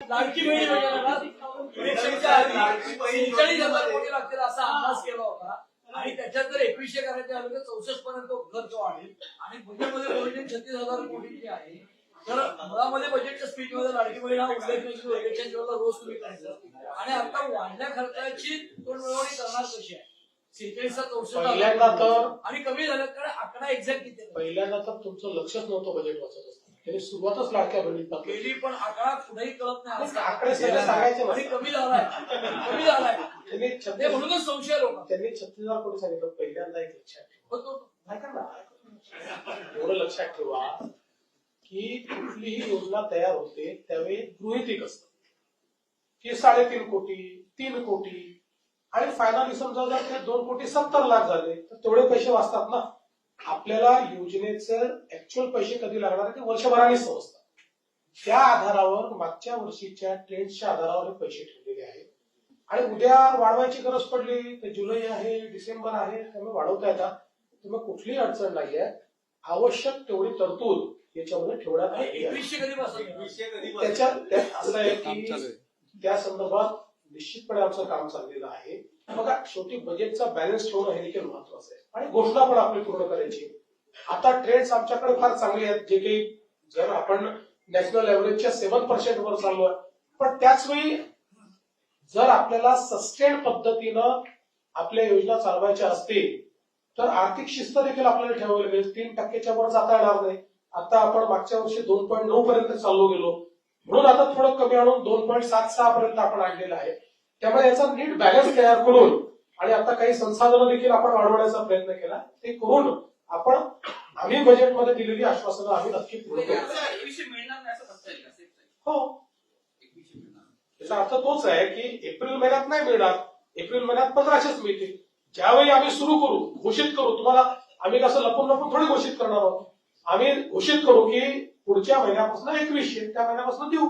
लाडकी बहीण हजार कोटी लागतील असा अंदाज केला होता. आणि त्याच्यात जर एकवीसशे करायचे झाले तर चौसष्ट पर्यंत खर्च वाढेल आणि बजेटमध्ये प्रोव्हिजन छत्तीस हजार कोटीची आहे तर मुळामध्ये बजेटच्या स्पीच मध्ये लाडकी बहीण हा उल्लेख रोज तुम्ही करायचं. आणि आता वाढल्या खर्चाची तोडमिळवणी करणार कशी आहे? शेहेचाळीसचा चौसष्ट आणि कमी झालं कारण आकडा एक्झॅक्ट किती? पहिल्यांदा तर तुमचं लक्षच नव्हतं बजेट वाचत असताना. त्यांनी सुरुवातच लाडक्या बहिणीत टाकली. गेली पण आकडा कुठेही कळत नाही. आकडे सांगायचे आणि. कमी झालाय. कमी झालाय. त्यांनी छत्तीस म्हणूनच संशय लोक. त्यांनी छत्तीस हजार कोटी सांगितलं? पहिल्यांदा एक लक्षात ठेवा. एवढं लक्षात ठेवा की कुठलीही योजना तयार होते त्यावेळी गृहितिक असतं. की साडेतीन कोटी तीन कोटी. आणि फायनली समजा जर ते दोन कोटी सत्तर लाख झाले तर तेवढे पैसे वाचतात ना. आपल्याला योजनेचं ऍक्च्युअल पैसे कधी लागणार आहे ते वर्षभराने समजतात त्या आधारावर मागच्या वर्षीच्या ट्रेंडच्या आधारावर हे पैसे ठेवलेले आहेत. आणि उद्या वाढवायची गरज पडली तर जुलै आहे डिसेंबर आहे त्यामुळे वाढवता येतात त्यामुळे कुठलीही अडचण नाहीये. आवश्यक तेवढी तरतूद याच्यामध्ये ठेवण्यात आली आहे. एकवीसशे कधी बसत त्याच्या असं आहे की त्या संदर्भात निश्चितपणे आमचं काम चाललेलं आहे. बघा शेवटी बजेटचा बॅलन्स ठेवणं हे देखील महत्वाचं आहे. आणि घोषणा पण आपली पूर्ण करायची. आता ट्रेंड्स आमच्याकडे फार चांगले आहेत जे काही जर आपण नॅशनल एव्हरेजच्या सेव्हन पर्सेंट वर चाललो आहे पण त्याच वेळी जर आपल्याला सस्टेन पद्धतीनं आपल्या योजना चालवायच्या असतील तर आर्थिक शिस्त देखील आपल्याला ठेवावी लागेल. तीन टक्क्याच्या वर जाता येणार नाही. आता आपण मागच्या वर्षी दोन पॉईंट नऊ पर्यंत चाललो गेलो. म्हणून आता थोडं कमी आणून दोन पॉईंट सात सहा पर्यंत आपण आणलेलं आहे. त्यामुळे याचा नीट बॅलन्स तयार करून आणि आता काही संसाधनं देखील आपण वाढवण्याचा प्रयत्न केला. ते करून आपण आम्ही बजेटमध्ये दिलेली आश्वासनं आम्ही नक्की पूर्ण करू. एकवीसशे मिळणार नाही असं म्हणता येईल का? Safe आहे. हो. एकवीसशे मिळणार. याचा अर्थ तोच आहे की एप्रिल महिन्यात नाही मिळणार. एप्रिल महिन्यात पंधराशेच मिळतील. ज्यावेळी आम्ही सुरू करू घोषित करू तुम्हाला आम्ही कसं लपून लपून थोडी घोषित करणार आहोत. आम्ही घोषित करू की पुढच्या महिन्यापासून एकवीसशे त्या महिन्यापासून देऊ.